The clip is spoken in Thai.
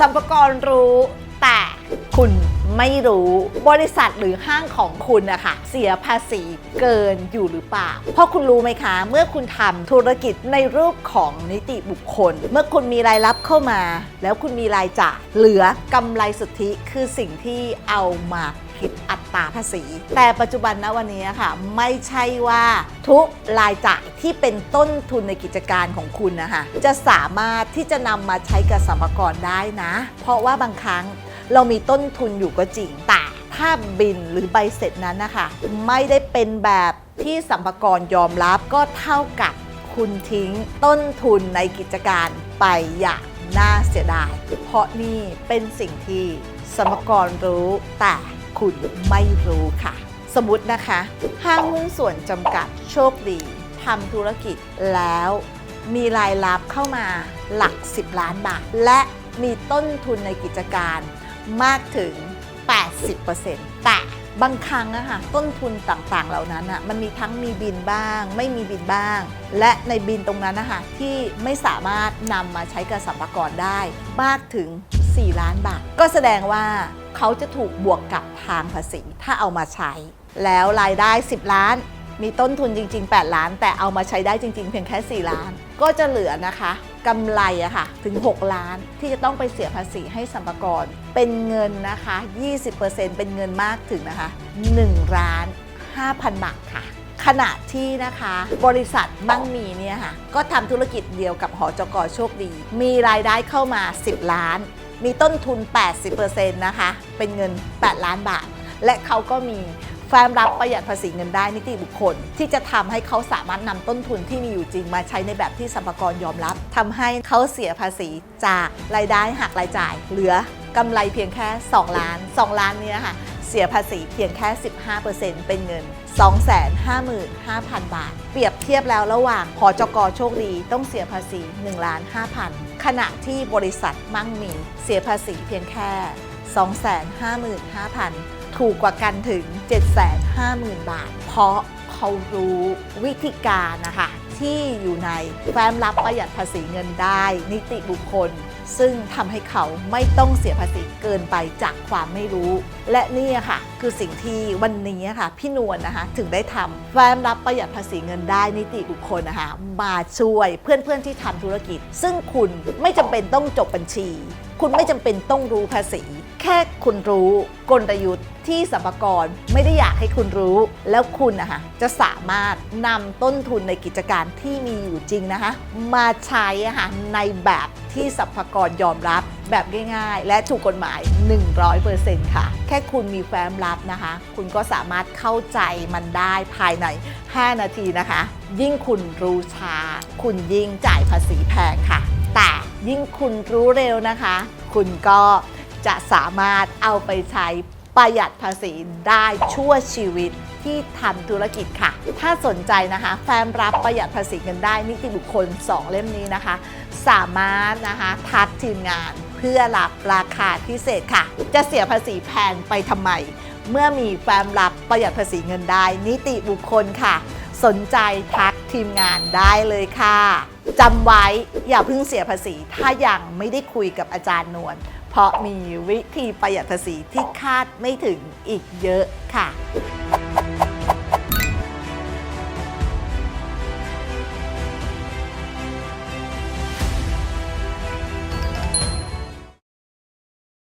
สัมภากระรู้แต่คุณไม่รู้บริษัทหรือห้างของคุณนะคะเสียภาษีเกินอยู่หรือเปล่า เพราะคุณรู้ไหมคะ เมื่อคุณทำธุรกิจในรูปของนิติบุคคล เมื่อคุณมีรายรับเข้ามา แล้วคุณมีรายจ่ายเหลือกำไรสุทธิคือสิ่งที่เอามา คิดอัตราภาษี แต่ปัจจุบันนะวันนี้ค่ะไม่ใช่ว่าทุกรายจ่ายที่เป็นต้นทุนในกิจการของคุณนะคะจะสามารถที่จะนำมาใช้กับสัมภาระได้นะ เพราะว่าบางครั้งเรามีต้นทุนอยู่ก็จริงแต่ถ้าบินหรือใบเสร็จนั้นนะคะ ไม่ได้เป็นแบบที่สัมภาระยอมรับก็เท่ากับคุณทิ้งต้นทุนในกิจการไปอย่างน่าเสียดาย เพราะนี่เป็นสิ่งที่สัมภากรรู้แต่ คุณไม่รู้ค่ะ สมมตินะคะ ห้างหุ้นส่วนจำกัดโชคดีทำธุรกิจแล้วมีรายรับเข้ามาหลัก 10 ล้านบาท และมีต้นทุนในกิจการมากถึง 80%แต่บางครั้งอะคะต้นทุนต่างๆ เหล่านั้นอะมันมีทั้งมีบินบ้าง ไม่มีบินบ้าง และในบินตรงนั้นนะคะที่ไม่สามารถนำมาใช้กับสัมภาระได้มากถึง 4 ล้านบาท ก็แสดงว่าเขาจะถูกบวกกับทางภาษีถ้าเอามาใช้ แล้วรายได้ 10 ล้าน มีต้นทุนจริง ๆ 8 ล้าน แต่เอามาใช้ได้จริง ๆ เพียงแค่ 4 ล้าน ก็จะเหลือนะคะกำไรอะค่ะถึง 6 ล้านที่จะต้องไปเสียภาษีให้สัมภากระเป็นเงินนะคะ 20%เป็นเงินมากถึงนะคะ1ล้าน5,000 บาทค่ะขณะที่นะคะบริษัทมั่งมีเนี่ยค่ะก็ทำธุรกิจเดียวกับหอจกโชคดี มีรายได้เข้ามา 10 ล้าน มีต้นทุน 80%นะคะ เป็นเงิน 8 ล้านบาท และเขาก็มีแฟ้มรับประหยัดภาษีเงินได้นิติบุคคล ที่จะทำให้เขาสามารถนำต้นทุนที่มีอยู่จริงมาใช้ในแบบที่สัมภากระยอมรับทำให้เขาเสียภาษีจากรายได้หักรายจ่าย เหลือกำไรเพียงแค่ 2 ล้าน 2 ล้านเนี้ค่ะ เสียภาษีเพียงแค่ 15%เป็นเงิน 255,000 บาท เปรียบเทียบแล้วระหว่างหอจกโชคดีต้องเสียภาษี1ล้าน5,000 ขณะที่บริษัทมั่งมีเสียภาษีเพียงแค่ 255,000 ถูกกว่ากันถึง 750,000 บาท เพราะเขารู้วิธีการนะคะที่อยู่ในแฟ้มรับประหยัดภาษีเงินได้ นิติบุคคล ซึ่งทำให้เขาไม่ต้องเสียภาษีเกินไปจากความไม่รู้ และนี่ค่ะ คือสิ่งที่วันนี้ค่ะ พี่นวลนะคะถึงได้ทำแฟ้มรับประหยัดภาษีเงินได้นิติบุคคลนะคะมาช่วยเพื่อนๆที่ทำธุรกิจ ซึ่งคุณไม่จำเป็นต้องจบบัญชี คุณไม่จำเป็นต้องรู้ภาษี แค่คุณรู้กลยุทธ์ที่สัมภากรไม่ได้อยากให้คุณรู้ แล้วคุณนะคะจะสามารถนำต้นทุนในกิจการที่มีอยู่จริงนะคะมาใช้อะค่ะในแบบที่สัมภากรยอมรับแบบง่าย ๆ และถูกกฎหมาย 100%ค่ะ แค่คุณมีแฟ้มลับนะคะ คุณก็สามารถเข้าใจมันได้ภายใน 5 นาทีนะคะ ยิ่งคุณรู้ช้า คุณยิ่งจ่ายภาษีแพงค่ะ แต่ยิ่งคุณรู้เร็วนะคะ คุณก็ จะสามารถเอาไปใช้ประหยัดภาษีได้ชั่วชีวิตที่ทำธุรกิจค่ะ ถ้าสนใจนะคะแฟ้มรับประหยัดภาษีเงินได้นิติบุคคล 2 เล่มนี้นะคะ สามารถนะคะทักทีมงานเพื่อรับราคาพิเศษค่ะ จะเสียภาษีแพงไปทำไม เมื่อมีแฟ้มรับประหยัดภาษีเงินได้ นิติบุคคลค่ะ สนใจทักทีมงานได้เลยค่ะจำไว้อย่าเพิ่งเสียภาษี ถ้ายังไม่ได้คุยกับอาจารย์นวล เพราะมีวิธีประหยัดภาษีที่คาดไม่ถึงอีกเยอะค่ะ